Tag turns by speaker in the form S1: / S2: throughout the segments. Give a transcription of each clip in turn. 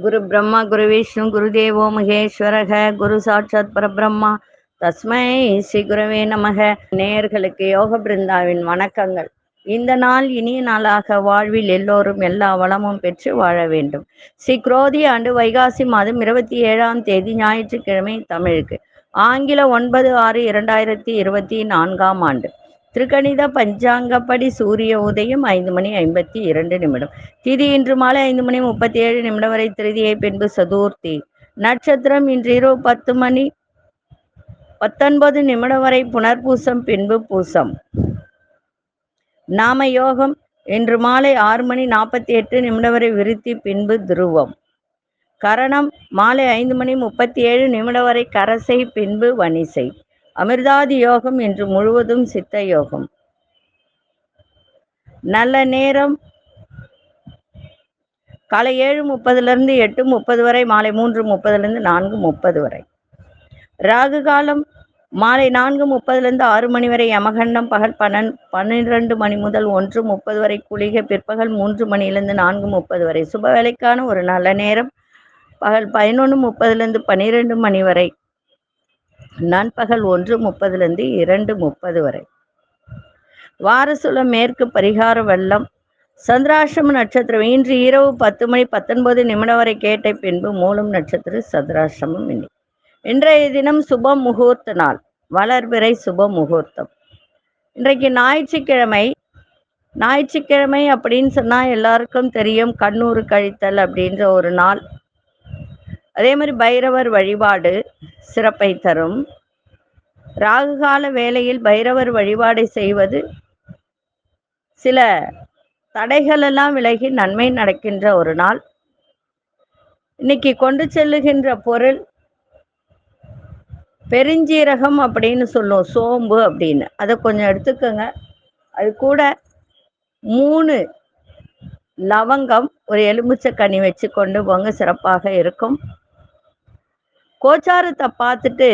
S1: குரு பிரம்மா குரு விஷ்ணு குரு தேவோ மகேஸ்வரக குரு சாட்சாத் பரபிரம்மா. தஸ்மை ஸ்ரீ குருவே நமக. நேயர்களுக்கு யோக பிருந்தாவின் வணக்கங்கள். இந்த நாள் இனிய நாளாக வாழ்வில் எல்லோரும் எல்லா வளமும் பெற்று வாழ வேண்டும். ஸ்ரீ குரோதி ஆண்டு வைகாசி மாதம் இருபத்தி ஏழாம் தேதி ஞாயிற்றுக்கிழமை தமிழுக்கு. ஆங்கில ஒன்பது ஆறு இரண்டாயிரத்தி இருபத்தி நான்காம் ஆண்டு. திருக்கணித பஞ்சாங்கப்படி சூரிய உதயம் ஐந்து மணி ஐம்பத்தி இரண்டு நிமிடம். திதி இன்று மாலை ஐந்து மணி முப்பத்தி ஏழு நிமிடம் வரை திருதியை பின்பு சதுர்த்தி. நட்சத்திரம் இன்று இரவு பத்து மணி பத்தொன்பது நிமிடம் வரை புனர்பூசம் பின்பு பூசம். நாம யோகம் இன்று மாலை ஆறு மணி நாற்பத்தி எட்டு நிமிடம் வரை விருத்தி பின்பு துருவம். கரணம் மாலை ஐந்து மணி முப்பத்தி ஏழு நிமிடம் வரை கரசை பின்பு வனிசை அமிர்தாதி யோகம் இன்று முழுவதும் சித்த யோகம். நல்ல நேரம். காலை ஏழு முப்பதுலேருந்து எட்டு முப்பது வரை மாலை மூன்று முப்பதுலேருந்து நான்கு முப்பது வரை. ராகு காலம் மாலை நான்கு முப்பதுலேருந்து ஆறு மணி வரை யமகண்டம் பகல் பன்னெண் பன்னிரெண்டு மணி முதல் ஒன்று முப்பது வரை குளிகை பிற்பகல் மூன்று மணியிலிருந்து நான்கு முப்பது வரை. சுப வேலைக்கான ஒரு நல்ல நேரம். பகல் பதினொன்று முப்பதுலேருந்து பன்னிரெண்டு மணி வரை. நண்பகல் ஒன்று முப்பதுலேருந்து இரண்டு முப்பது வரை. வாரசுல மேற்கு பரிகார வெள்ளம். சந்திராசிரம நட்சத்திரம். இன்று இரவு பத்து மணி பத்தொன்பது நிமிடம் வரை கேட்ட பின்பு மூலம் நட்சத்திர சந்திராசிரமம் இனி. இன்றைய தினம் சுப முகூர்த்த நாள். வளர்பிறை சுப முகூர்த்தம். இன்றைக்கு ஞாயிற்றுக்கிழமை. ஞாயிற்றுக்கிழமை அப்படின்னு சொன்னால் எல்லாருக்கும் தெரியும். கண்ணூர் கழித்தல் அப்படின்ற ஒரு நாள். அதே மாதிரி பைரவர் வழிபாடு சிறப்பை தரும். ராகுகால வேளையில் பைரவர் வழிபாடை செய்வது சில தடைகளெல்லாம் விலகி நன்மை நடக்கின்ற ஒரு நாள். இன்னைக்கு கொண்டு செல்லுகின்ற பொருள் பெருஞ்சீரகம் அப்படின்னு சொல்லுவோம் சோம்பு அப்படின்னு. அதை கொஞ்சம் எடுத்துக்கோங்க. அது கூட மூணு லவங்கம் ஒரு எலுமிச்சை கனி வச்சு கொண்டு போங்க சிறப்பாக இருக்கும். கோச்சாரத்தை பார்த்துட்டு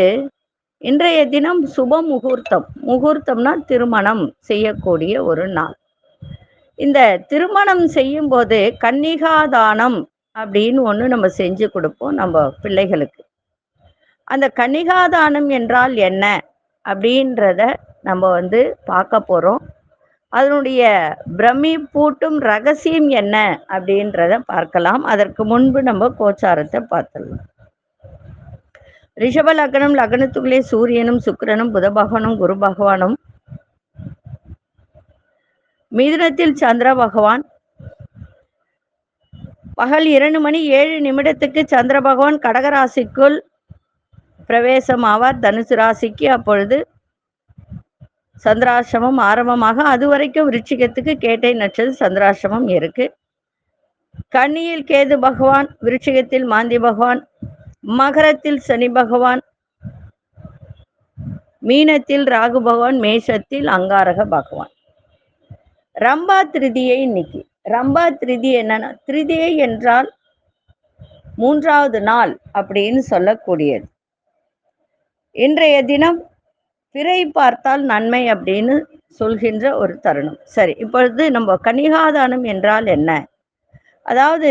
S1: இன்றைய தினம் சுப முகூர்த்தம். முகூர்த்தம்னா திருமணம் செய்யக்கூடிய ஒரு நாள். இந்த திருமணம் செய்யும்போது கன்னிகாதானம் அப்படின்னு ஒன்று நம்ம செஞ்சு கொடுப்போம் நம்ம பிள்ளைகளுக்கு. அந்த கன்னிகாதானம் என்றால் என்ன அப்படின்றத நம்ம வந்து பார்க்க போகிறோம் அதனுடைய பிரமி பூட்டும் ரகசியம் என்ன அப்படின்றத பார்க்கலாம். அதற்கு முன்பு நம்ம கோச்சாரத்தை பார்த்துடலாம். ரிஷப லக்னம் லக்னத்துக்குள்ளே சூரியனும் சுக்கிரனும் புத பகவானும் குரு பகவானும். மிதுனத்தில் சந்திர பகவான். பகல் இரண்டு மணி ஏழு நிமிடத்துக்கு சந்திர பகவான் கடகராசிக்குள் பிரவேசம் ஆவார் தனுசு ராசிக்கு அப்பொழுது சந்திராசிரமம் ஆரம்பமாக. அது வரைக்கும் விருச்சிகத்துக்கு கேட்டை நட்சத்திர சந்திராசிரமம் இருக்கு. கன்னியில் கேது பகவான் விருச்சிகத்தில் மாந்தி பகவான் மகரத்தில் சனி பகவான் மீனத்தில் ராகு பகவான் மேஷத்தில் அங்காரக பகவான். ரம்பா திருதியை இன்னைக்கு. ரம்பா திருதி என்னன்னா திருதியை என்றால் மூன்றாவது நாள் அப்படின்னு சொல்லக்கூடியது. இன்றைய தினம் பிறை பார்த்தால் நன்மை அப்படின்னு சொல்கின்ற ஒரு தருணம். சரி இப்பொழுது நம்ம கன்னிகாதானம் என்றால் என்ன? அதாவது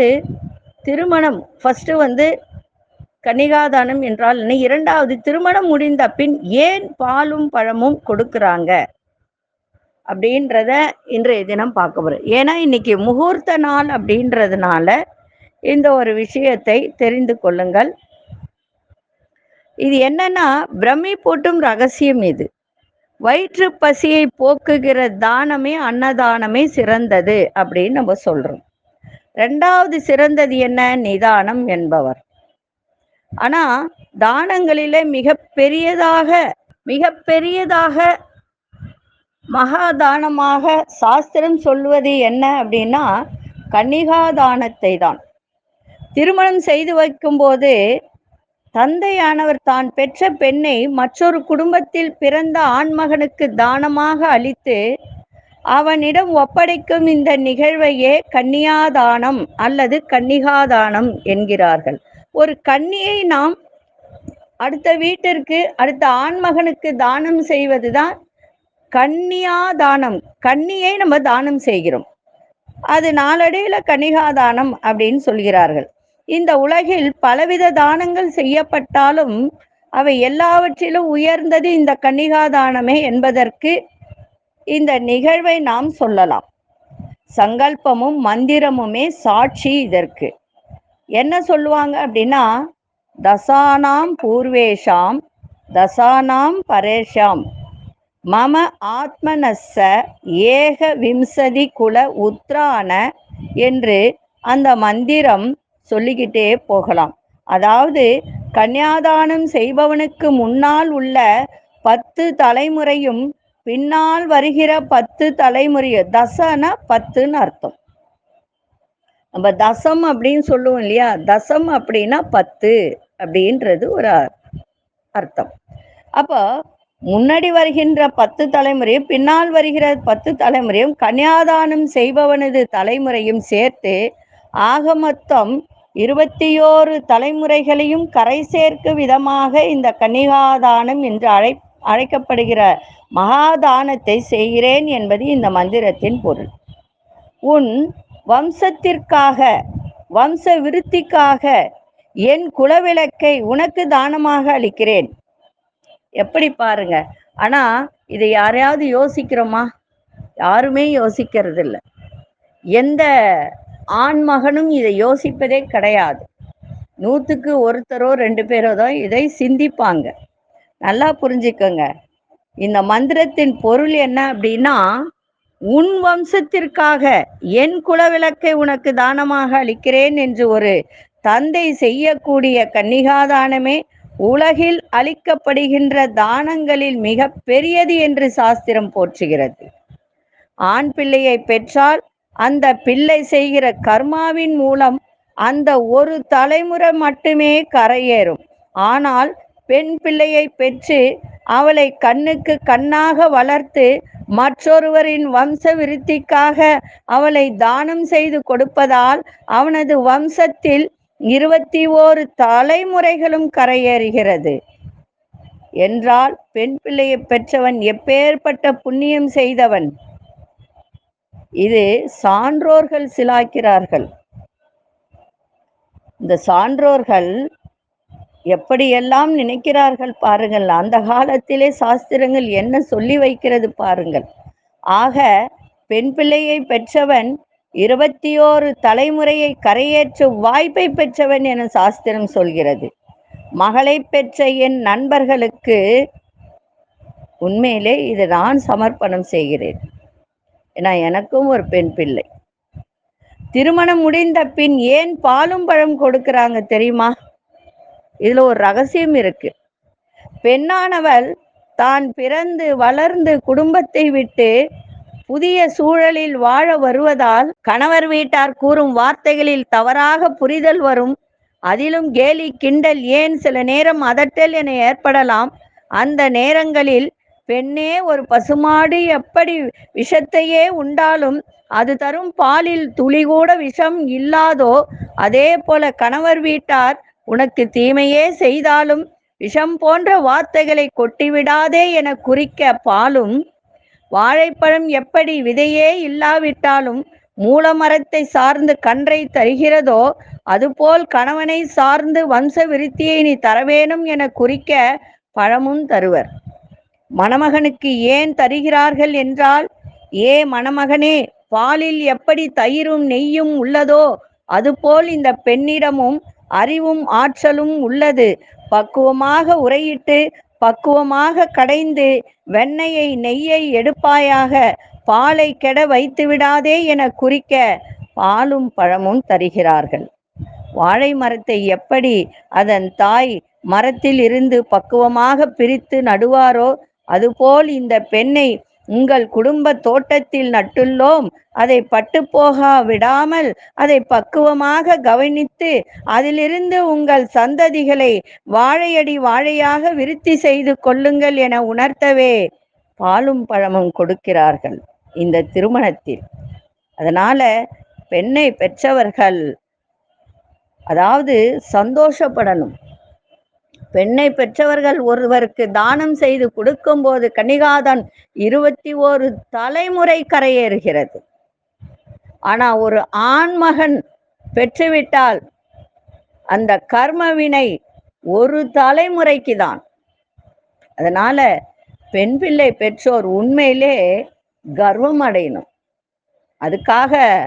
S1: திருமணம் ஃபர்ஸ்ட் வந்து கன்னிகாதானம் என்றால் என்ன இரண்டாவது திருமணம் முடிந்த பின் ஏன் பாலும் பழமும் கொடுக்குறாங்க? அப்படின்றத இன்றைய தினம் பார்க்க போகிறோம் ஏன்னா இன்னைக்கு முகூர்த்த நாள் அப்படின்றதுனால இந்த ஒரு விஷயத்தை தெரிந்து கொள்ளுங்கள். இது என்னன்னா பிரமி போட்டும் ரகசியம் இது. வயிற்று பசியை போக்குகிற தானமே அன்னதானமே சிறந்தது அப்படின்னு நம்ம சொல்றோம். ரெண்டாவது சிறந்தது என்ன? நிதானம் என்பவர். ஆனா தானங்களிலே மிக பெரியதாக மிக பெரியதாக மகாதானமாக சாஸ்திரம் சொல்வது என்ன அப்படின்னா கன்னிகாதானத்தை தான் திருமணம் செய்து வைக்கும்போது தந்தையானவர் தான் பெற்ற பெண்ணை மற்றொரு குடும்பத்தில் பிறந்த ஆண்மகனுக்கு தானமாக அளித்து அவனிடம் ஒப்படைக்கும் இந்த நிகழ்வையே கன்னியாதானம் அல்லது கன்னிகாதானம் என்கிறார்கள். ஒரு கன்னியை நாம் அடுத்த வீட்டிற்கு அடுத்த ஆண்மகனுக்கு தானம் செய்வதுதான் கன்னியா தானம். கன்னியை நம்ம தானம் செய்கிறோம். அது நாளடைவுல கன்னிகாதானம் அப்படின்னு சொல்கிறார்கள். இந்த உலகில் பலவித தானங்கள் செய்யப்பட்டாலும் அவை எல்லாவற்றிலும் உயர்ந்தது இந்த கன்னிகாதானமே என்பதற்கு இந்த நிகழ்வை நாம் சொல்லலாம். சங்கல்பமும் மந்திரமுமே சாட்சி இதற்கு. என்ன சொல்லுவாங்க அப்படின்னா தசானாம் பூர்வேஷாம் தசானாம் பரேஷாம் மம ஆத்மனஸ்ஸ ஏக விம்சதி குல உத்ரான என்று அந்த மந்திரம் சொல்லிக்கிட்டே போகலாம். அதாவது கன்னியாதானம் செய்பவனுக்கு முன்னால் உள்ள பத்து தலைமுறையும் பின்னால் வருகிற பத்து தலைமுறையும் தசன பத்துன்னு அர்த்தம். நம்ம தசம் அப்படின்னு சொல்லுவோம் இல்லையா? தசம் அப்படின்னா பத்து அப்படின்றது ஒரு அர்த்தம். அப்போ முன்னாடி வருகின்ற பத்து தலைமுறையும் பின்னால் வருகிற பத்து தலைமுறையும் கன்னியாதானம் செய்பவனது தலைமுறையும் சேர்த்து ஆக மொத்தம் இருபத்தியோரு தலைமுறைகளையும் கரை சேர்க்கும் விதமாக இந்த கன்னிகாதானம் என்று அழை அழைக்கப்படுகிற மகாதானத்தை செய்கிறேன் என்பது இந்த மந்திரத்தின் பொருள். உன் வம்சத்திற்காக வம்ச விருத்திக்காக என் குலவிளக்கை உனக்கு தானமாக அளிக்கிறேன். எப்படி பாருங்க. ஆனா இதை யாரையாவது யோசிக்கிறோமா? யாருமே யோசிக்கிறது இல்லை எந்த ஆண் மகனும் இதை யோசிப்பதே கிடையாது. நூற்றுக்கு ஒருத்தரோ ரெண்டு பேரோ தான் இதை சிந்திப்பாங்க. நல்லா புரிஞ்சுக்கோங்க. இந்த மந்திரத்தின் பொருள் என்ன அப்படின்னா உன் வம்சத்திற்காக என் குலவிளக்கை உனக்கு தானமாக அளிக்கிறேன் என்று ஒரு தந்தை செய்யக்கூடிய கன்னிகாதானமே உலகில் அளிக்கப்படுகின்ற தானங்களில் மிக பெரியது என்று சாஸ்திரம் போற்றுகிறது. ஆண் பிள்ளையை பெற்றால் அந்த பிள்ளை செய்கிற கர்மாவின் மூலம் அந்த ஒரு தலைமுறை மட்டுமே கரையேறும். ஆனால் பெண் பிள்ளையை பெற்று அவளை கண்ணுக்கு கண்ணாக வளர்த்து மற்றொருவரின் வம்ச விருத்திக்காக அவளை தானம் செய்து கொடுப்பதால் அவனது வம்சத்தில் இருபத்தி ஓரு தலைமுறைகளும் கரையேறுகிறது. என்றால் பெண் பிள்ளையை பெற்றவன் எப்பேற்பட்ட புண்ணியம் செய்தவன்? இது சான்றோர்கள் சிலாக்கிறார்கள். இந்த சான்றோர்கள் எப்படியெல்லாம் நினைக்கிறார்கள் பாருங்கள். அந்த காலத்திலே சாஸ்திரங்கள் என்ன சொல்லி வைக்கிறது பாருங்கள். ஆக பெண் பிள்ளையை பெற்றவன் இருபத்தி ஓரு தலைமுறையை கரையேற்ற வாய்ப்பை பெற்றவன் என சாஸ்திரம் சொல்கிறது. மகளை பெற்ற என் நண்பர்களுக்கு உண்மையிலே இது நான் சமர்ப்பணம் செய்கிறேன். ஏன்னா எனக்கும் ஒரு பெண் பிள்ளை. திருமணம் முடிந்த பின் ஏன் பாலும் பழம் கொடுக்கிறாங்க தெரியுமா? இதுல ஒரு ரகசியம் இருக்கு. பெண்ணானவள் தான் பிறந்து வளர்ந்து குடும்பத்தை விட்டு புதிய சூழலில் வாழ வருவதால் கணவர் வீட்டார் கூறும் வார்த்தைகளில் தவறாக புரிதல் வரும். அதிலும் கேலி கிண்டல் ஏன் சில நேரம் அதட்டல் என ஏற்படலாம். அந்த நேரங்களில் பெண்ணே ஒரு பசுமாடு எப்படி விஷத்தையே உண்டாலும் அது தரும் பாலில் துளி கூட விஷம் இல்லாதோ அதே போல கணவர் வீட்டார் உனக்கு தீமையே செய்தாலும் விஷம் போன்ற வார்த்தைகளை கொட்டிவிடாதே என குறிக்க பாலும் வாழைப்பழம் எப்படி விதையே இல்லாவிட்டாலும் மூலமரத்தை சார்ந்து கன்றை தருகிறதோ அதுபோல் கணவனை சார்ந்து வம்ச விருத்தியை நீ தரவேணும் என குறிக்க பழமும் தருவர். மணமகனுக்கு ஏன் தருகிறார்கள் என்றால் ஏ மணமகனே பாலில் எப்படி தயிரும் நெய்யும் உள்ளதோ அதுபோல் இந்த பெண்ணிடமும் அறிவும் ஆற்றலும் உள்ளது. பக்குவமாக உரையிட்டு பக்குவமாக கடைந்து வெண்ணெயை நெய்யை எடுப்பாயாக பாலை கெட வைத்து விடாதே என குறிக்க பாலும் பழமும் தருகிறார்கள். வாழை மரத்தை எப்படி அதன் தாய் மரத்தில் இருந்து பக்குவமாக பிரித்து நடுவாரோ அதுபோல் இந்த பெண்ணை உங்கள் குடும்ப தோட்டத்தில் நட்டுள்ளோம். அதை பட்டு போகா விடாமல் அதை பக்குவமாக கவனித்து அதிலிருந்து உங்கள் சந்ததிகளை வாழையடி வாழையாக விருத்தி செய்து கொள்ளுங்கள் என உணர்த்தவே பாலும் பழமும் கொடுக்கிறார்கள் இந்த திருமணத்தில். அதனால பெண்ணை பெற்றவர்கள் அதாவது சந்தோஷப்படணும். பெண்ணை பெற்றவர்கள் ஒருவருக்கு தானம் செய்து கொடுக்கும்போது கணிகாதன் இருபத்தி ஓரு தலைமுறை கரையேறுகிறது. ஆனா ஒரு ஆண்மகன் பெற்றுவிட்டால் அந்த கர்மவினை ஒரு தலைமுறைக்கு தான். அதனால பெண் பிள்ளை பெற்றோர் உண்மையிலே கர்வம் அடையணும். அதுக்காக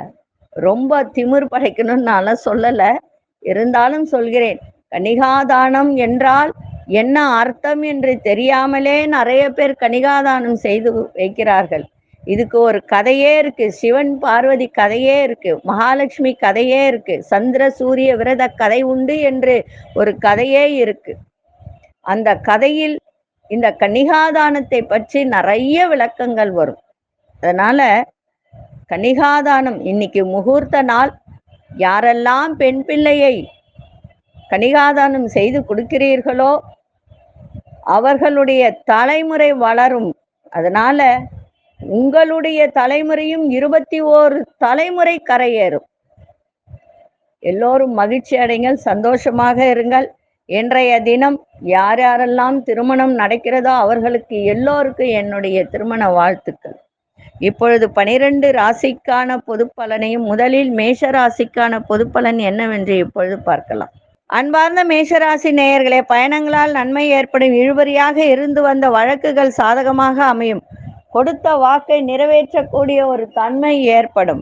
S1: ரொம்ப திமிர் படைக்கணும்னு நான் சொல்லலை. இருந்தாலும் சொல்கிறேன். கனிகாதானம் என்றால் என்ன அர்த்தம் என்று தெரியாமலே நிறைய பேர் கனிகாதானம் செய்து வைக்கிறார்கள். இதுக்கு ஒரு கதையே இருக்கு. சிவன் பார்வதி கதையே இருக்கு. மகாலட்சுமி கதையே இருக்கு. சந்திர சூரிய விரத கதை உண்டு என்று ஒரு கதையே இருக்கு. அந்த கதையில் இந்த கன்னிகாதானத்தை பற்றி நிறைய விளக்கங்கள் வரும். அதனால கன்னிகாதானம் இன்னைக்கு முகூர்த்த நாள். யாரெல்லாம் பெண் பிள்ளையை கனிகாதானம் செய்து கொடுக்கிறீர்களோ? அவர்களுடைய தலைமுறை வளரும். அதனால உங்களுடைய தலைமுறையும் இருபத்தி ஓரு தலைமுறை கரையேறும். எல்லோரும் மகிழ்ச்சி அடைங்கள் சந்தோஷமாக இருங்கள். இன்றைய தினம் யார் யாரெல்லாம் திருமணம் நடக்கிறதோ அவர்களுக்கு எல்லோருக்கும் என்னுடைய திருமண வாழ்த்துக்கள். இப்பொழுது பனிரெண்டு ராசிக்கான பொது பலனையும் முதலில் மேஷ ராசிக்கான பொது பலன் என்னவென்று இப்பொழுது பார்க்கலாம். அன்பார்ந்த மேஷராசி நேயர்களே பயணங்களால் நன்மை ஏற்படும் இழுபறியாக இருந்து வந்த வழக்குகள் சாதகமாக அமையும். கொடுத்த வாக்கை நிறைவேற்றக்கூடிய ஒரு தன்மை ஏற்படும்.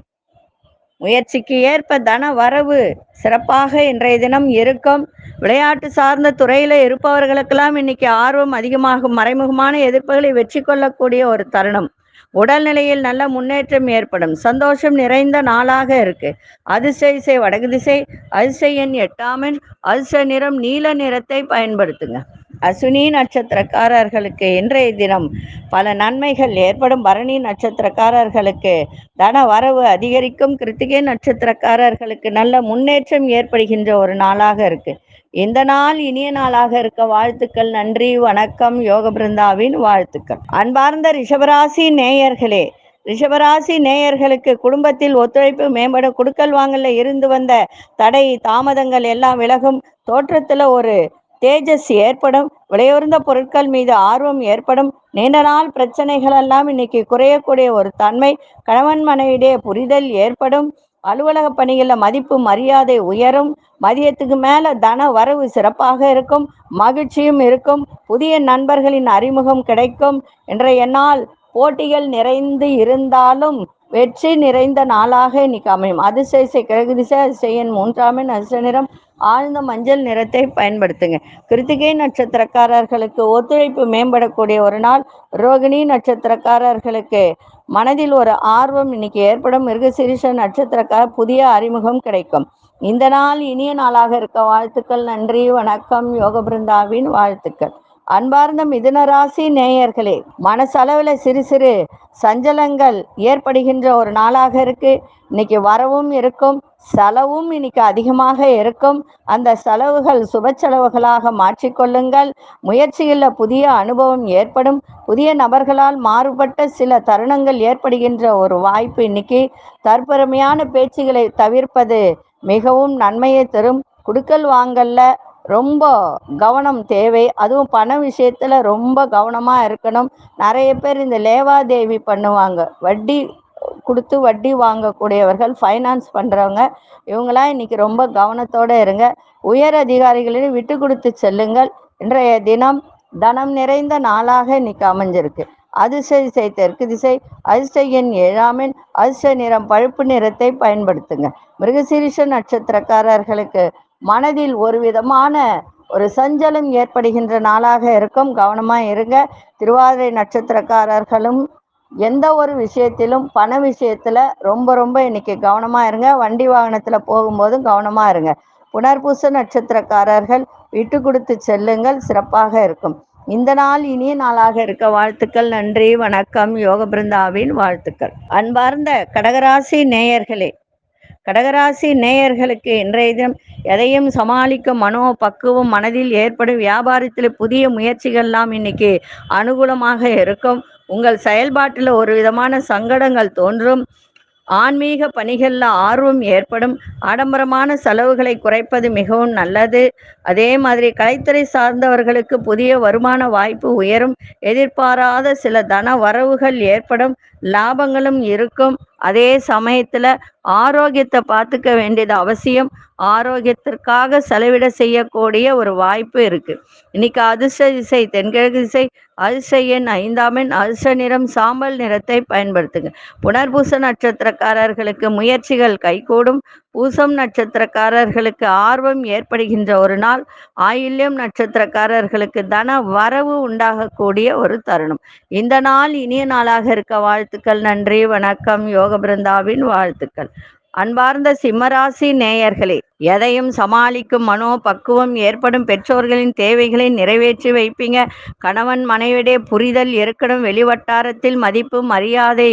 S1: முயற்சிக்கு ஏற்ப தன வரவு சிறப்பாக இன்றைய தினம் இருக்கும். விளையாட்டு சார்ந்த துறையில இருப்பவர்களுக்கெல்லாம் இன்னைக்கு ஆர்வம் அதிகமாகும். மறைமுகமான எதிர்ப்புகளை வெற்றி கொள்ளக்கூடிய ஒரு தருணம். உடல்நிலையில் நல்ல முன்னேற்றம் ஏற்படும். சந்தோஷம் நிறைந்த நாளாக இருக்கு. அதிர்ஷ்ட திசை வடகு திசை அதிர்ஷ்ட எண் எட்டாமின் அதிர்ஷ்ட நிறம் நீல நிறத்தை பயன்படுத்துங்க. அசுனி நட்சத்திரக்காரர்களுக்கு இன்றைய தினம் பல நன்மைகள் ஏற்படும். பரணி நட்சத்திரக்காரர்களுக்கு தன வரவு அதிகரிக்கும். கிருத்திகை நட்சத்திரக்காரர்களுக்கு நல்ல முன்னேற்றம் ஏற்படுகின்ற ஒரு நாளாக இருக்குது இந்த நாள் இனிய நாளாக இருக்க வாழ்த்துக்கள் நன்றி வணக்கம் யோக பிருந்தாவின் வாழ்த்துக்கள். அன்பார்ந்த ரிஷபராசி நேயர்களே ரிஷபராசி நேயர்களுக்கு குடும்பத்தில் ஒத்துழைப்பு மேம்பட குடுக்கல் வாங்கல இருந்து வந்த தடை தாமதங்கள் எல்லாம் விலகும் தோற்றத்துல ஒரு தேஜஸ் ஏற்படும். விலையுறந்த பொருட்கள் மீது ஆர்வம் ஏற்படும். நீண்ட நாள் பிரச்சனைகள் எல்லாம் இன்னைக்கு குறையக்கூடிய ஒரு தன்மை. கணவன் மனைவியிடையே புரிதல் ஏற்படும். அலுவலக பணிகளில் மதிப்பு மரியாதை உயரும். மதியத்துக்கு மேல தன வரவு சிறப்பாக இருக்கும். மகிழ்ச்சியும் இருக்கும். புதிய நண்பர்களின் அறிமுகம் கிடைக்கும். இன்றைய நாள் போட்டிகள் நிறைந்து இருந்தாலும் வெற்றி நிறைந்த நாளாக இன்னைக்கு அமையும். அதிசய கிழக்கு திசை அதிசயன் மூன்றாமின் அதிர்ஷ்ட நிறம் ஆழ்ந்த மஞ்சள் நிறத்தை பயன்படுத்துங்க. கிருத்திகை நட்சத்திரக்காரர்களுக்கு ஒத்துழைப்பு மேம்படக்கூடிய ஒரு நாள். ரோகிணி நட்சத்திரக்காரர்களுக்கு மனதில் ஒரு ஆர்வம். இன்னைக்கு ஏற்படும் மிருகசிரிஷ நட்சத்திரக்கார புதிய அறிமுகம் கிடைக்கும். இந்த நாள் இனிய நாளாக இருக்க வாழ்த்துக்கள். நன்றி வணக்கம். யோக பிருந்தாவின் வாழ்த்துக்கள். அன்பார்ந்த மிதுனராசி நேயர்களே மனசளவில் சிறு சிறு சஞ்சலங்கள் ஏற்படுகின்ற ஒரு நாளாக இருக்கு. இன்னைக்கு வரவும் இருக்கும் செலவும் இன்னைக்கு அதிகமாக இருக்கும். அந்த செலவுகள் சுப செலவுகளாக மாற்றிக்கொள்ளுங்கள். முயற்சியில் புதிய அனுபவம் ஏற்படும். புதிய நபர்களால் மாறுபட்ட சில தருணங்கள் ஏற்படுகின்ற ஒரு வாய்ப்பு இன்னைக்கு. தற்பெருமையான பேச்சுகளை தவிர்ப்பது மிகவும் நன்மையை தரும். குடுக்கல் வாங்கல்ல ரொம்ப கவனம் தேவை. அதுவும் பண விஷயத்துல ரொம்ப கவனமா இருக்கணும். நிறைய பேர் இந்த லேவாதேவி பண்ணுவாங்க. வட்டி கொடுத்து வட்டி வாங்கக்கூடியவர்கள் ஃபைனான்ஸ் பண்றவங்க இவங்களாம் இன்னைக்கு ரொம்ப கவனத்தோட இருங்க. உயர் அதிகாரிகளிடம் விட்டு கொடுத்து செல்லுங்கள். இன்றைய தினம் தனம் நிறைந்த நாளாக இன்னைக்கு அமைஞ்சிருக்கு. அதிர்ஷ்ட திசை தெற்கு திசை அதிர்ஷ்ட எண் ஏழாமின் அதிர்ஷ்ட நிறம் பழுப்பு நிறத்தை பயன்படுத்துங்க. மிருகசீரிஷ நட்சத்திரக்காரர்களுக்கு மனதில் ஒரு விதமான ஒரு சஞ்சலம் ஏற்படுகின்ற நாளாக இருக்கும். கவனமா இருங்க. திருவாதிரை நட்சத்திரக்காரர்களும் எந்த ஒரு விஷயத்திலும் பண விஷயத்துல ரொம்ப ரொம்ப இன்னைக்கு கவனமா இருங்க. வண்டி வாகனத்துல போகும்போதும் கவனமா இருங்க. புனர்பூச நட்சத்திரக்காரர்கள் விட்டு கொடுத்து செல்லுங்கள். சிறப்பாக இருக்கும். இந்த நாள் இனிய நாளாக இருக்க வாழ்த்துக்கள். நன்றி வணக்கம். யோக பிருந்தாவின் வாழ்த்துக்கள். அன்பார்ந்த கடகராசி நேயர்களே கடகராசி நேயர்களுக்கு இன்றைய தினம் எதையும் சமாளிக்கும் மனோ பக்குவம் மனதில் ஏற்படும் வியாபாரத்தில் புதிய முயற்சிகள்லாம் இன்னைக்கு அனுகூலமாக இருக்கும். உங்கள் செயல்பாட்டில் ஒரு விதமான சங்கடங்கள் தோன்றும். ஆன்மீக பணிகளில் ஆர்வம் ஏற்படும். ஆடம்பரமான செலவுகளை குறைப்பது மிகவும் நல்லது. அதே மாதிரி கலைத்துறை சார்ந்தவர்களுக்கு புதிய வருமான வாய்ப்பு உயரும். எதிர்பாராத சில தன வரவுகள் ஏற்படும். லாபங்களும் இருக்கும். அதே சமயத்தில் ஆரோக்கியத்தை பார்த்துக்க வேண்டியது அவசியம். ஆரோக்கியத்திற்காக செலவிட செய்யக்கூடிய ஒரு வாய்ப்பு இருக்கு. இன்னைக்கு அதிர்ஷ்ட திசை தென்கிழக்கு திசை அதிர்ஷ்ட எண் ஐந்தாம் எண் அதிர்ஷ்ட நிறம் சாம்பல் நிறத்தை பயன்படுத்துங்க. புனர்பூச நட்சத்திரக்காரர்களுக்கு முயற்சிகள் கைகூடும். பூசம் நட்சத்திரக்காரர்களுக்கு ஆர்வம் ஏற்படுகின்ற ஒரு நாள் ஆயில்யம் நட்சத்திரக்காரர்களுக்கு தன வரவு உண்டாகக்கூடிய ஒரு தருணம். இந்த நாள் இனிய நாளாக இருக்க வாழ்த்துக்கள். நன்றி வணக்கம். யோக பிருந்தாவின் வாழ்த்துக்கள். அன்பார்ந்த சிம்மராசி நேயர்களே எதையும் சமாளிக்கும் மனோ பக்குவம் ஏற்படும் பெற்றோர்களின் தேவைகளை நிறைவேற்றி வைப்பீங்க. கணவன் மனைவிடைய புரிதல் இருக்கணும் வெளிவட்டாரத்தில் மதிப்பு மரியாதை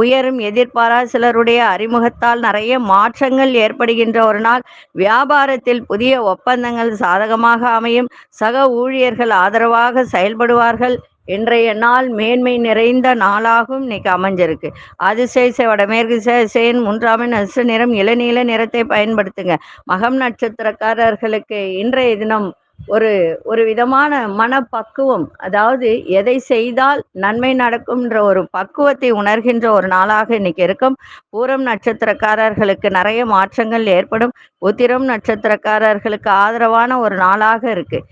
S1: உயரும் எதிர்பாரா சிலருடைய அறிமுகத்தால் நிறைய மாற்றங்கள் ஏற்படுகின்ற ஒரு நாள். வியாபாரத்தில் புதிய ஒப்பந்தங்கள் சாதகமாக அமையும். சக ஊழியர்கள் ஆதரவாக செயல்படுவார்கள். இன்றைய நாள் மேன்மை நிறைந்த நாளாகவும் இன்னைக்கு அமைஞ்சிருக்கு. அதிசய வடமேற்கு சேன் மூன்றாமின் அசு நிறம் இளநீல நிறத்தை பயன்படுத்துங்க. மகம் நட்சத்திரக்காரர்களுக்கு இன்றைய தினம் ஒரு ஒரு விதமான மனப்பக்குவம். அதாவது எதை செய்தால் நன்மை நடக்கும்ன்ற ஒரு பக்குவத்தை உணர்கின்ற ஒரு நாளாக இன்னைக்கு இருக்கும். பூரம் நட்சத்திரக்காரர்களுக்கு நிறைய மாற்றங்கள் ஏற்படும். உத்திரம் நட்சத்திரக்காரர்களுக்கு ஆதரவான ஒரு நாளாக இருக்குது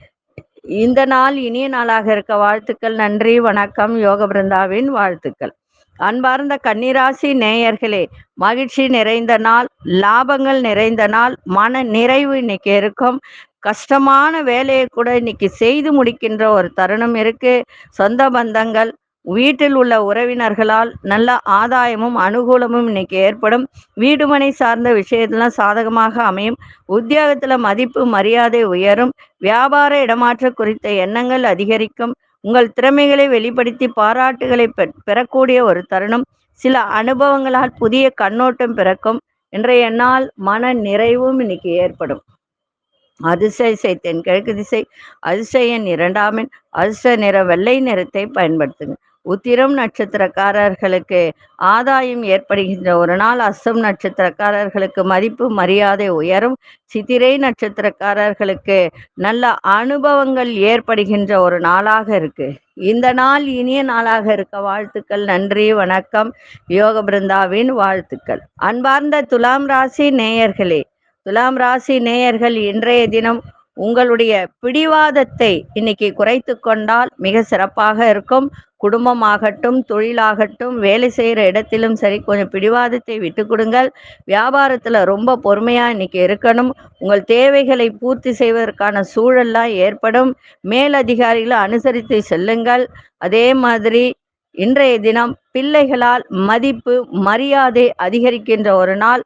S1: இந்த நாள் இனிய நாளாக இருக்க வாழ்த்துக்கள் நன்றி வணக்கம் யோக பிருந்தாவின் வாழ்த்துக்கள். அன்பார்ந்த கன்னிராசி நேயர்களே மகிழ்ச்சி நிறைந்த நாள் லாபங்கள் நிறைந்த நாள் மன நிறைவு இன்னைக்கு இருக்கும். கஷ்டமான வேலையை கூட இன்னைக்கு செய்து முடிக்கின்ற ஒரு தருணம் இருக்கு. சொந்த பந்தங்கள் வீட்டில் உள்ள உறவினர்களால் நல்ல ஆதாயமும் அனுகூலமும் இன்னைக்கு ஏற்படும். வீடுமனை சார்ந்த விஷயத்தெல்லாம் சாதகமாக அமையும். உத்தியோகத்தில் மதிப்பு மரியாதை உயரும். வியாபார இடமாற்ற குறித்த எண்ணங்கள் அதிகரிக்கும். உங்கள் திறமைகளை வெளிப்படுத்தி பாராட்டுகளை பெறக்கூடிய ஒரு தருணம். சில அனுபவங்களால் புதிய கண்ணோட்டம் பிறக்கும். இன்றைய நாள் மன நிறைவும் இன்னைக்கு ஏற்படும். அதிசய தென்கிழக்கு திசை அதிசயன் இரண்டாமின் அதிர்ஷ்ட நிற வெள்ளை நிறத்தை பயன்படுத்துங்க. உத்திரம் நட்சத்திரக்காரர்களுக்கு ஆதாயம் ஏற்படுகின்ற ஒரு நாள் அசம் நட்சத்திரக்காரர்களுக்கு மதிப்பு மரியாதை உயரும். சித்திரை நட்சத்திரக்காரர்களுக்கு நல்ல அனுபவங்கள் ஏற்படுகின்ற ஒரு நாளாக இருக்கு. இந்த நாள் இனிய நாளாக இருக்க வாழ்த்துக்கள் நன்றி வணக்கம். யோக பிருந்தாவின் வாழ்த்துக்கள். அன்பார்ந்த துலாம் ராசி நேயர்களே துலாம் ராசி நேயர்கள் இன்றைய தினம் உங்களுடைய பிடிவாதத்தை இன்னைக்கு குறைத்து கொண்டால் மிக சிறப்பாக இருக்கும். குடும்பமாகட்டும் தொழிலாகட்டும் வேலை செய்கிற இடத்திலும் சரி கொஞ்சம் பிடிவாதத்தை விட்டு கொடுங்கள். வியாபாரத்தில் ரொம்ப பொறுமையாக இன்னைக்கு இருக்கணும். உங்கள் தேவைகளை பூர்த்தி செய்வதற்கான சூழல்லாம் ஏற்படும். மேலதிகாரிகளை அனுசரித்து செல்லுங்கள். அதே மாதிரி இன்றைய தினம் பிள்ளைகளால் மதிப்பு மரியாதை அதிகரிக்கின்ற ஒரு நாள்.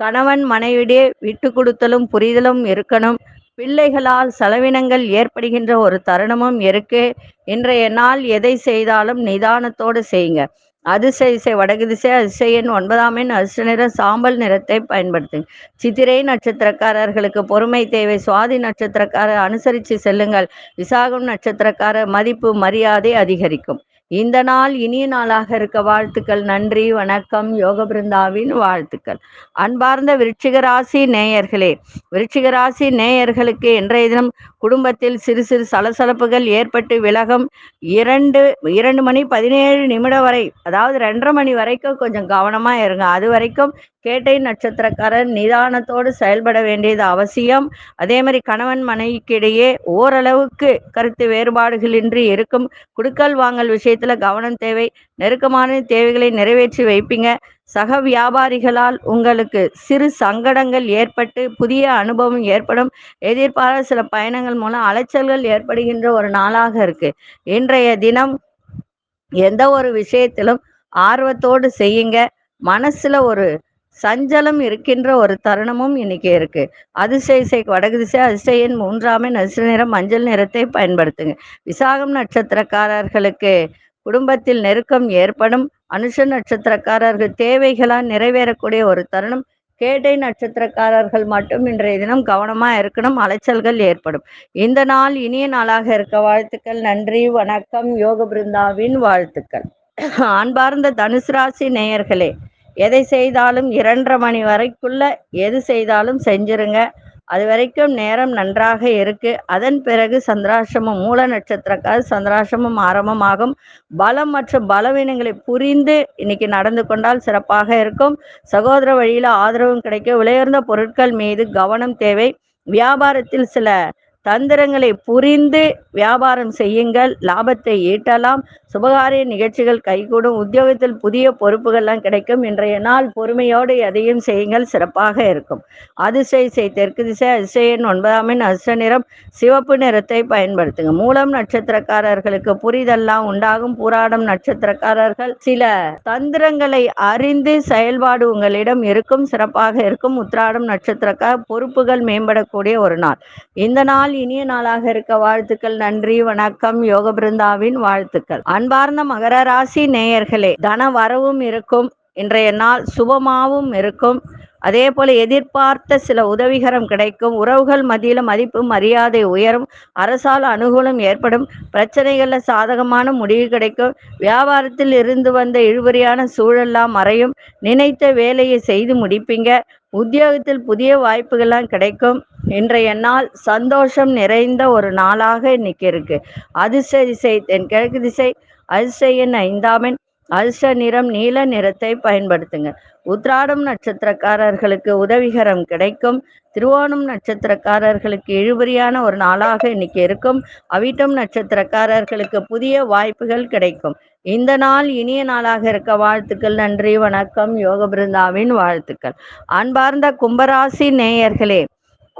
S1: கணவன் மனைவிடையே விட்டு கொடுத்தலும் புரிதலும் இருக்கணும். பிள்ளைகளால் செலவினங்கள் ஏற்படுகின்ற ஒரு தருணமும் இருக்கு. இன்றைய நாள் எதை செய்தாலும் நிதானத்தோடு செய்யுங்க. அதிசய வடகு திசை அதிசயன் ஒன்பதாம் எண் அரிசி நிற சாம்பல் நிறத்தை பயன்படுத்துங்க. சித்திரை நட்சத்திரக்காரர்களுக்கு பொறுமை தேவை. சுவாதி நட்சத்திரக்காரர் அனுசரித்து செல்லுங்கள். விசாகம் நட்சத்திரக்காரர் மதிப்பு மரியாதை அதிகரிக்கும். இந்த நாள் இனிய நாளாக இருக்க வாழ்த்துக்கள் நன்றி வணக்கம் யோக பிருந்தாவின் வாழ்த்துக்கள். அன்பார்ந்த விருச்சிகராசி நேயர்களே விருச்சிகராசி நேயர்களுக்கு இன்றைய தினம் குடும்பத்தில் சிறு சிறு சலசலப்புகள் ஏற்பட்டு விலகம் இரண்டு இரண்டு மணி பதினேழு நிமிடம் வரை அதாவது ரெண்டரை மணி வரைக்கும் கொஞ்சம் கவனமாக இருங்க. அது வரைக்கும் கேட்டை நட்சத்திரக்காரர் நிதானத்தோடு செயல்பட வேண்டியது அவசியம். அதே மாதிரி கணவன் மனைவிக்கு இடையே ஓரளவுக்கு கருத்து வேறுபாடுகளின்றி இருக்கும். குடுக்கல் வாங்கல் விஷயத்துல கவனம் தேவை. நெருக்கமான தேவைகளை நிறைவேற்றி வைப்பீங்க. சக வியாபாரிகளால் உங்களுக்கு சிறு சங்கடங்கள் ஏற்பட்டு புதிய அனுபவம் ஏற்படும். எதிர்பாராத சில பயணங்கள் மூலம் அலைச்சல்கள் ஏற்படுகின்ற ஒரு நாளாக இருக்கு. இன்றைய தினம் எந்த ஒரு விஷயத்திலும் ஆர்வத்தோடு செய்யுங்க. மனசுல ஒரு சஞ்சலம் இருக்கின்ற ஒரு தருணமும் இன்னைக்கு இருக்கு. அதிசய வடகு திசை அதிசயன் மூன்றாமே நசிர நிறம் மஞ்சள் நிறத்தை பயன்படுத்துங்க. விசாகம் நட்சத்திரக்காரர்களுக்கு குடும்பத்தில் நெருக்கம் ஏற்படும். அனுஷ நட்சத்திரக்காரர்கள் தேவைகளால் நிறைவேறக்கூடிய ஒரு தருணம். கேட்டை நட்சத்திரக்காரர்கள் மட்டும் இன்றைய தினம் கவனமா இருக்கணும். அலைச்சல்கள் ஏற்படும். இந்த நாள் இனிய நாளாக இருக்க வாழ்த்துக்கள். நன்றி வணக்கம். யோக பிருந்தாவின் வாழ்த்துக்கள். அன்பார்ந்த தனுசு ராசி நேயர்களே எதை செய்தாலும் இரண்டரை மணி வரைக்குள்ள எது செய்தாலும் செஞ்சிருங்க. அது வரைக்கும் நேரம் நன்றாக இருக்கு. அதன் பிறகு சந்திராசிரமம் மூல நட்சத்திரக்கால் சந்திராசிரமம் ஆரம்பமாகும். பலம் மற்றும் பலவீனங்களை புரிந்து இன்னைக்கு நடந்து கொண்டால் சிறப்பாக இருக்கும். சகோதர வழியில ஆதரவும் கிடைக்க விலையுயர்ந்த பொருட்கள் மீது கவனம் தேவை. வியாபாரத்தில் சில தந்திரங்களை புரிந்து வியாபாரம் செய்யுங்கள் லாபத்தை ஈட்டலாம் சுபகாரிய நிகழ்ச்சிகள் கைகூடும் உத்தியோகத்தில் புதிய பொறுப்புகள்லாம் கிடைக்கும் இன்றைய நாள் பொறுமையோடு எதையும் செய்யுங்கள் சிறப்பாக இருக்கும். அதிசய செய் தெற்கு திசை அதிசயன் ஒன்பதாம் எண் அச நிறம் சிவப்பு நிறத்தை பயன்படுத்துங்க. மூலம் நட்சத்திரக்காரர்களுக்கு புரிதெல்லாம் உண்டாகும். பூராடம் நட்சத்திரக்காரர்கள் சில தந்திரங்களை அறிந்து செயல்பாடு உங்களிடம் இருக்கும் சிறப்பாக இருக்கும். உத்ராடம் நட்சத்திரக்கார் பொறுப்புகள் மேம்படக்கூடிய ஒரு நாள். இந்த நாள் இனிய நாளாக இருக்க வாழ்த்துக்கள் நன்றி வணக்கம் யோக பிருந்தாவின் வாழ்த்துக்கள். அன்பார்ந்த மகர ராசி நேயர்களே தன வரவும் இருக்கும் இன்றைய நாள் சுபமாவும் இருக்கும். அதே போல எதிர்பார்த்த சில உதவிகரம் கிடைக்கும். உறவுகள் மத்தியில மதிப்பு மரியாதை உயரும். அரசால் அனுகூலம் ஏற்படும். பிரச்சனைகள்ல சாதகமான முடிவு கிடைக்கும். வியாபாரத்தில் இருந்து வந்த இழுபறியான சூழல்லாம் மறையும். நினைத்த வேலையை செய்து முடிப்பீங்க. உத்தியோகத்தில் புதிய வாய்ப்புகள்லாம் கிடைக்கும். இன்றைய நாள் சந்தோஷம் நிறைந்த ஒரு நாளாக இன்னைக்கு இருக்கு. அதிர்ஷ்ட திசை தென் கிழக்கு திசை அதிசயன் ஐந்தாமின் ஐந்தாமன் அதிர்ஷ்ட நிறம் நீல நிறத்தை பயன்படுத்துங்க. உத்ராடம் நட்சத்திரக்காரர்களுக்கு உதவிகரம் கிடைக்கும். திருவோணம் நட்சத்திரக்காரர்களுக்கு இழுபறியான ஒரு நாளாக இன்னைக்கு இருக்கும். அவிட்டம் நட்சத்திரக்காரர்களுக்கு புதிய வாய்ப்புகள் கிடைக்கும். இந்த நாள் இனிய நாளாக இருக்க வாழ்த்துக்கள் நன்றி வணக்கம் யோக பிருந்தாவின் வாழ்த்துக்கள். அன்பார்ந்த கும்பராசி நேயர்களே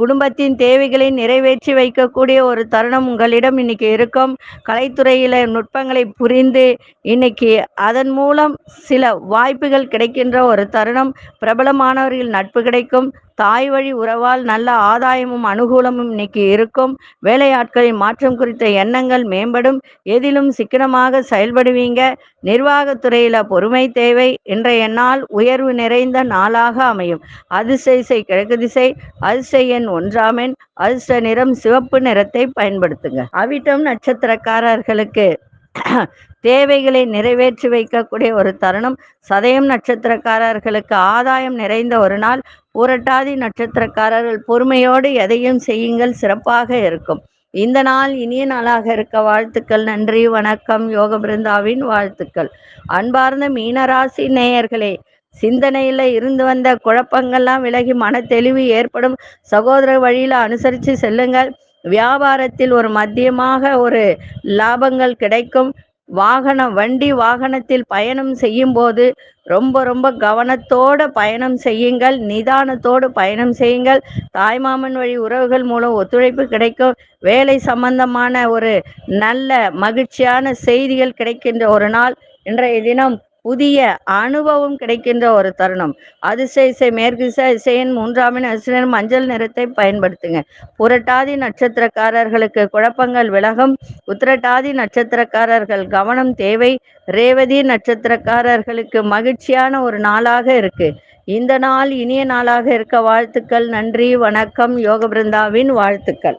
S1: குடும்பத்தின் தேவைகளை நிறைவேற்றி வைக்கக்கூடிய ஒரு தருணம் உங்களிடம் இன்னைக்கு இருக்கும். கலைத்துறையில நுட்பங்களை புரிந்து இன்னைக்கு அதன் மூலம் சில வாய்ப்புகள் கிடைக்கின்ற ஒரு தருணம். பிரபலமானவர்கள் நட்பு கிடைக்கும். தாய் வழி உறவால் நல்ல ஆதாயமும் அனுகூலமும் இன்னைக்கு இருக்கும். வேலையாட்களின் மாற்றம் குறித்த எண்ணங்கள் மேம்படும். எதிலும் சிக்கனமாக செயல்படுவீங்க. நிர்வாகத்துறையில பொறுமை தேவை. இன்றைய நாள் உயர்வு நிறைந்த நாளாக அமையும். அதிசய கிழக்கு திசை அதிர்ஷ்ட எண் ஒன்றாமென் அதிர்ஷ்ட நிறம் சிவப்பு நிறத்தை பயன்படுத்துங்க. அவிட்டம் நட்சத்திரக்காரர்களுக்கு தேவைகளை நிறைவேற்றி வைக்கக்கூடிய ஒரு தருணம். சதயம் நட்சத்திரக்காரர்களுக்கு ஆதாயம் நிறைந்த ஒரு நாள். பூரட்டாதி நட்சத்திரக்காரர்கள் பொறுமையோடு எதையும் செய்யுங்கள் சிறப்பாக இருக்கும். இந்த நாள் இனிய நாளாக இருக்க வாழ்த்துக்கள் நன்றி வணக்கம் யோக பிருந்தாவின் வாழ்த்துக்கள். அன்பார்ந்த மீனராசி நேயர்களே சிந்தனையில இருந்து வந்த குழப்பங்கள்லாம் விலகி மன தெளிவு ஏற்படும். சகோதர வழியில அனுசரித்து செல்லுங்கள். வியாபாரத்தில் ஒரு மத்தியமாக ஒரு லாபங்கள் கிடைக்கும். வாகனம் வண்டி வாகனத்தில் பயணம் செய்யும் போது ரொம்ப ரொம்ப கவனத்தோடு பயணம் செய்யுங்கள். நிதானத்தோடு பயணம் செய்யுங்கள். தாய்மாமன் வழி உறவுகள் மூலம் ஒத்துழைப்பு கிடைக்கும். வேலை சம்பந்தமான ஒரு நல்ல மகிழ்ச்சியான செய்திகள் கிடைக்கின்ற ஒரு நாள். இன்றைய தினம் புதிய அனுபவம் கிடைக்கின்ற ஒரு தருணம். அதிசய இசை மேற்கு இசை இசையின் மூன்றாமின் அசினர் மஞ்சள் நிறத்தை பயன்படுத்துங்க. புரட்டாதி நட்சத்திரக்காரர்களுக்கு குழப்பங்கள் விலகும். உத்திரட்டாதி நட்சத்திரக்காரர்கள் கவனம் தேவை. ரேவதி நட்சத்திரக்காரர்களுக்கு மகிழ்ச்சியான ஒரு நாளாக இருக்கு. இந்த நாள் இனிய நாளாக இருக்க வாழ்த்துக்கள். நன்றி வணக்கம். யோக பிருந்தாவின் வாழ்த்துக்கள்.